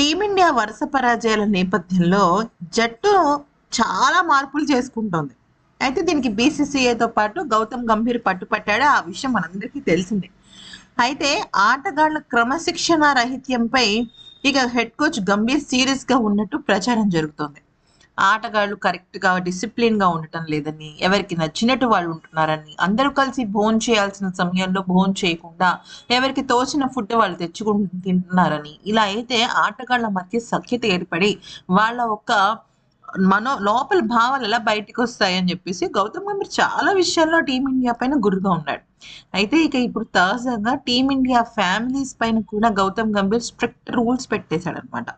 Team India వరుస పరాజయాల నేపథ్యంలో జట్టు చాలా మార్పులు చేసుకుంటోంది. అయితే దీనికి బీసీసీఐతో పాటు గౌతమ్ గంభీర్ పట్టుపట్టాడు? ఆ విషయం మనందరికీ తెలిసిందే. అయితే ఆటగాళ్ళ క్రమశిక్షణ రహిత్యంపై ఇక హెడ్ కోచ్ గంభీర్ సీరియస్గా ఉన్నట్టు ప్రచారం జరుగుతోంది. ఆటగాళ్ళు కరెక్ట్గా డిసిప్లిన్గా ఉండటం లేదని ఎవరికి నచ్చినట్టు వాళ్ళు ఉంటున్నారని అందరూ కలిసి భోన్ చేయాల్సిన సమయంలో భోన్ చేయకుండా ఎవరికి తోచిన ఫుడ్ వాళ్ళు తెచ్చుకుని తింటున్నారని ఇలా అయితే ఆటగాళ్ళ మధ్య సఖ్యత ఏర్పడి వాళ్ళ ఒక మనో లోపల భావాలు ఎలా బయటకు వస్తాయని చెప్పేసి గౌతమ్ గంభీర్ చాలా విషయాల్లో టీమిండియా పైన గురుగా ఉన్నాడు. అయితే ఇక ఇప్పుడు తాజాగా టీమిండియా ఫ్యామిలీస్ పైన కూడా గౌతమ్ గంభీర్ స్ట్రిక్ట్ రూల్స్ పెట్టేశాడు అనమాట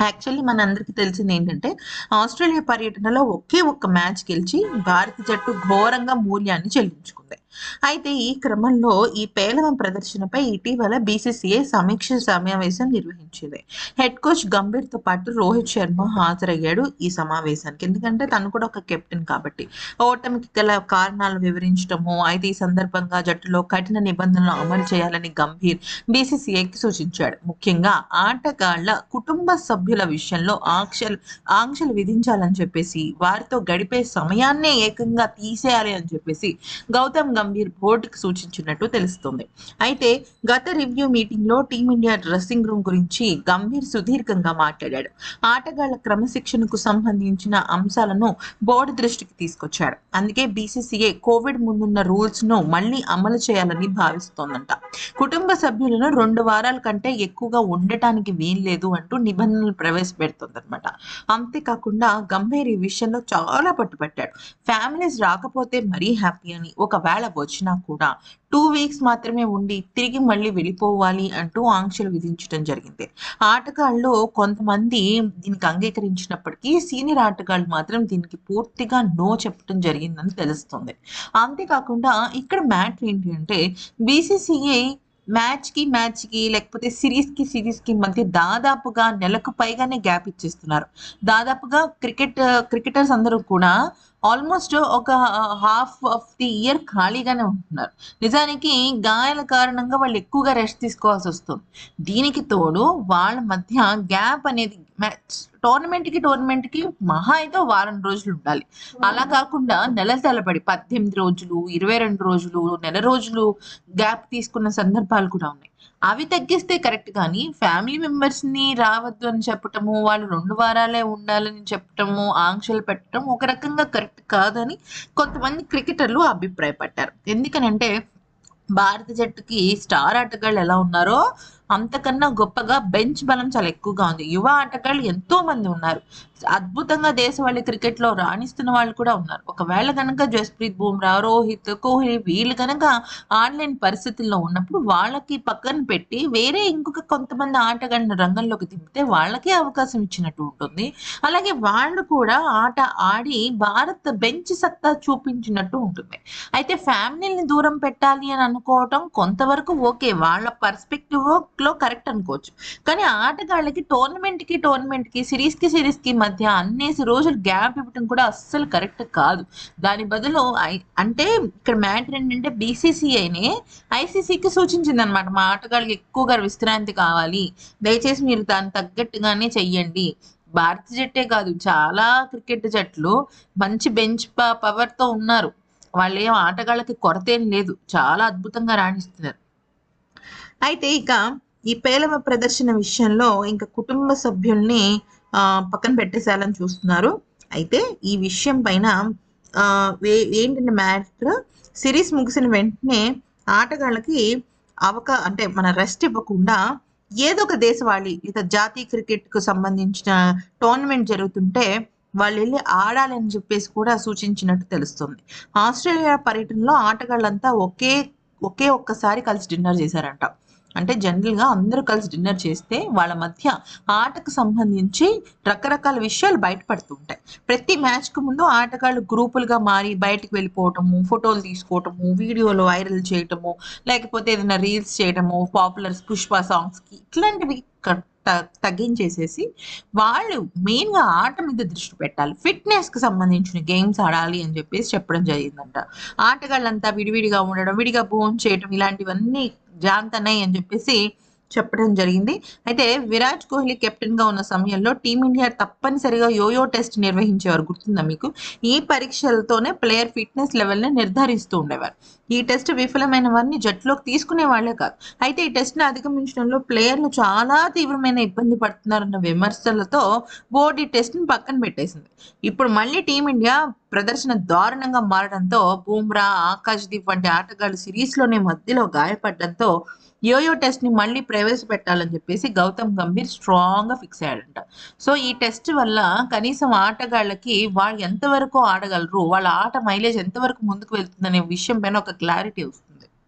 యాక్చువల్లీ మనందరికీ తెలిసింది ఏంటంటే ఆస్ట్రేలియా పర్యటనలో ఒకే ఒక్క మ్యాచ్ గెలిచి భారత జట్టు ఘోరంగా మూల్యాన్ని చెల్లించుకుంది. అయితే ఈ క్రమంలో ఈ పేలవ ప్రదర్శనపై ఇటీవల బీసీసీఐ సమీక్ష సమావేశం నిర్వహించింది. హెడ్ కోచ్ గంభీర్తో పాటు రోహిత్ శర్మ హాజరయ్యాడు ఈ సమావేశానికి. ఎందుకంటే తను కూడా ఒక కెప్టెన్ కాబట్టి. ఓటమికి గల కారణాలు వివరించడము అయితే ఈ సందర్భంగా జట్టులో కఠిన నిబంధనలు అమలు చేయాలని గంభీర్ బీసీసీఐకి సూచించాడు. ముఖ్యంగా ఆటగాళ్ళ కుటుంబ సభ్యుల విషయంలో ఆంక్షలు ఆంక్షలు విధించాలని చెప్పేసి వారితో గడిపే సమయాన్నే ఏకంగా తీసేయాలి అని చెప్పేసి గౌతమ్ గంభీర్ బోర్డుకు సూచించినట్టు తెలుస్తుంది. అయితే గత రివ్యూ మీటింగ్లో టీమిండియా డ్రెస్సింగ్ రూమ్ గురించి గంభీర్ సుదీర్ఘంగా మాట్లాడాడు. ఆటగాళ్ళ క్రమశిక్షణకు సంబంధించిన అంశాలను బోర్డు దృష్టికి తీసుకొచ్చాడు. అందుకే బీసీసీఏ కోవిడ్ ముందున్న రూల్స్ను మళ్ళీ అమలు చేయాలని భావిస్తోందంట. కుటుంబ సభ్యులను రెండు వారాల కంటే ఎక్కువగా ఉండటానికి వీల్లేదు అంటూ నిబంధన ప్రవేశపెడుతుంది ప్రవేశపెడుతోందన్నమాట. అంతేకాకుండా గంభీర్ ఈ విషయంలో చాలా పట్టుపట్టాడు ఫ్యామిలీస్ రాకపోతే మరీ హ్యాపీ అని ఒకవేళ వచ్చినా కూడా టూ వీక్స్ మాత్రమే ఉండి తిరిగి మళ్ళీ వెళ్ళిపోవాలి అంటూ ఆంక్షలు విధించడం జరిగింది. ఆటగాళ్ళు కొంతమంది దీనికి అంగీకరించినప్పటికీ సీనియర్ ఆటగాళ్ళు మాత్రం దీనికి పూర్తిగా నో చెప్పడం జరిగిందని తెలుస్తుంది. అంతేకాకుండా ఇక్కడ మ్యాటర్ ఏంటి అంటే బీసీసీఐ మ్యాచ్కి మ్యాచ్కి లేకపోతే సిరీస్కి సిరీస్కి మధ్య దాదాపుగా నెలకు పైగానే గ్యాప్ ఇచ్చేస్తున్నారు. దాదాపుగా క్రికెట్ క్రికెటర్స్ అందరూ కూడా ఆల్మోస్ట్ ఒక హాఫ్ ఆఫ్ ది ఇయర్ ఖాళీగానే ఉంటున్నారు. నిజానికి గాయాల కారణంగా వాళ్ళు ఎక్కువగా రెస్ట్ తీసుకోవాల్సి వస్తుంది. దీనికి తోడు వాళ్ళ మధ్య గ్యాప్ అనేది మ్యాచ్ టోర్నమెంట్కి టోర్నమెంట్కి మహా అయితే వారం రోజులు ఉండాలి. అలా కాకుండా నెల తలబడి పద్దెనిమిది రోజులు ఇరవై రెండు రోజులు నెల రోజులు గ్యాప్ తీసుకున్న సందర్భాలు కూడా ఉన్నాయి. అవి తగ్గిస్తే కరెక్ట్ కానీ ఫ్యామిలీ మెంబర్స్ని రావద్దు అని చెప్పటము వాళ్ళు రెండు వారాలే ఉండాలని చెప్పటము ఆంక్షలు పెట్టడం ఒక రకంగా కరెక్ట్ కాదని కొంతమంది క్రికెటర్లు అభిప్రాయపడ్డారు. ఎందుకనంటే భారత జట్టుకి స్టార్ ఆటగాళ్ళు ఎలా ఉన్నారో అంతకన్నా గొప్పగా బెంచ్ బలం చాలా ఎక్కువగా ఉంది. యువ ఆటగాళ్ళు ఎంతో మంది ఉన్నారు. అద్భుతంగా దేశవాళీ క్రికెట్లో రాణిస్తున్న వాళ్ళు కూడా ఉన్నారు. ఒకవేళ కనుక జస్ప్రీత్ బుమ్రా రోహిత్ కోహ్లీ వీళ్ళు కనుక ఆన్లైన్ పరిస్థితుల్లో ఉన్నప్పుడు వాళ్ళకి పక్కన పెట్టి వేరే ఇంకొక కొంతమంది ఆటగాళ్ళని రంగంలోకి దింపితే వాళ్ళకే అవకాశం ఇచ్చినట్టు ఉంటుంది. అలాగే వాళ్ళు కూడా ఆట ఆడి భారత్ బెంచ్ సత్తా చూపించినట్టు ఉంటుంది. అయితే ఫ్యామిలీని దూరం పెట్టాలి అని అనుకోవటం కొంతవరకు ఓకే. వాళ్ళ పర్స్పెక్టివ్ లో కరెక్ట్ అనుకోవచ్చు. కానీ ఆటగాళ్ళకి టోర్నమెంట్కి టోర్నమెంట్కి సిరీస్కి సిరీస్కి మధ్య అన్నేసి రోజులు గ్యాప్ ఇవ్వడం కూడా అస్సలు కరెక్ట్ కాదు. దాని బదులు ఐ- అంటే ఇక్కడ మ్యాటర్ ఏంటంటే బీసీసీఐనే ఐసీసీకి సూచించింది అనమాట మా ఆటగాళ్ళకి ఎక్కువగా విశ్రాంతి కావాలి. దయచేసి మీరు దాన్ని తగ్గట్టుగానే చెయ్యండి. భారత జట్టే కాదు చాలా క్రికెట్ జట్లు మంచి బెంచ్ పవర్తో ఉన్నారు. వాళ్ళు ఏం ఆటగాళ్ళకి కొరత ఏం లేదు. చాలా అద్భుతంగా రాణిస్తున్నారు. అయితే ఇక ఈ పేలవ ప్రదర్శన విషయంలో ఇంకా కుటుంబ సభ్యుల్ని పక్కన పెట్టేసేయాలని చూస్తున్నారు. అయితే ఈ విషయం పైన వే- ఏంటంటే మ్యాటర్? సిరీస్ ముగిసిన వెంటనే ఆటగాళ్ళకి అవక అంటే మన రెస్ట్ ఇవ్వకుండా ఏదో ఒక దేశవాళీ లేదా జాతీయ క్రికెట్కు సంబంధించిన టోర్నమెంట్ జరుగుతుంటే వాళ్ళు వెళ్ళి ఆడాలని చెప్పేసి కూడా సూచించినట్టు తెలుస్తుంది. ఆస్ట్రేలియా పర్యటనలో ఆటగాళ్ళంతా ఒకే ఒకే ఒక్కసారి కలిసి డిన్నర్ చేశారంట. అంటే జనరల్గా అందరూ కలిసి డిన్నర్ చేస్తే వాళ్ళ మధ్య ఆటకు సంబంధించి రకరకాల విషయాలు బయటపడుతుంటాయి ప్రతి మ్యాచ్కు ముందు ఆటగాళ్ళు గ్రూపులుగా మారి బయటకు వెళ్ళిపోవటము ఫోటోలు తీసుకోవటము వీడియోలు వైరల్ చేయటము లేకపోతే ఏదైనా రీల్స్ చేయటము పాపులర్ పుష్ప సాంగ్స్కి ఇట్లాంటివి తగ్గించేసేసి వాళ్ళు మెయిన్గా ఆట మీద దృష్టి పెట్టాలి. ఫిట్నెస్కి సంబంధించిన గేమ్స్ ఆడాలి అని చెప్పేసి చెప్పడం జరిగిందంట. ఆటగాళ్ళంతా విడివిడిగా ఉండడం విడిగా భోజనం చేయడం ఇలాంటివన్నీ జాంతన్నాయి అని చెప్పేసి చెప్పడం జరిగింది. అయితే విరాట్ కోహ్లీ కెప్టెన్గా ఉన్న సమయంలో టీమిండియా తప్పనిసరిగా యోయో టెస్ట్ నిర్వహించేవారు గుర్తుందా మీకు? ఈ పరీక్షలతోనే ప్లేయర్ ఫిట్నెస్ లెవెల్ని నిర్ధారిస్తూ ఉండేవారు. ఈ టెస్ట్ విఫలమైన వారిని జట్టులోకి తీసుకునే వాళ్ళే కాదు. అయితే ఈ టెస్ట్ని అధిగమించడంలో ప్లేయర్లు చాలా తీవ్రమైన ఇబ్బంది పడుతున్నారన్న విమర్శలతో బోర్డు ఈ టెస్ట్ని పక్కన పెట్టేసింది. ఇప్పుడు మళ్ళీ టీమిండియా ప్రదర్శన దారుణంగా మారడంతో బూమ్రా ఆకాశ్దీప్ వంటి ఆటగాళ్ళు సిరీస్లోనే మధ్యలో గాయపడడంతో యోయో టెస్ట్ని మళ్ళీ ప్రవేశపెట్టాలని చెప్పేసి గౌతమ్ గంభీర్ స్ట్రాంగ్గా ఫిక్స్ అయ్యాడంట. సో ఈ టెస్ట్ వల్ల కనీసం ఆటగాళ్ళకి వాళ్ళు ఎంతవరకు ఆడగలరు వాళ్ళ ఆట మైలేజ్ ఎంతవరకు ముందుకు వెళ్తుందనే విషయం పైన ఒక క్లారిటీ వస్తుంది.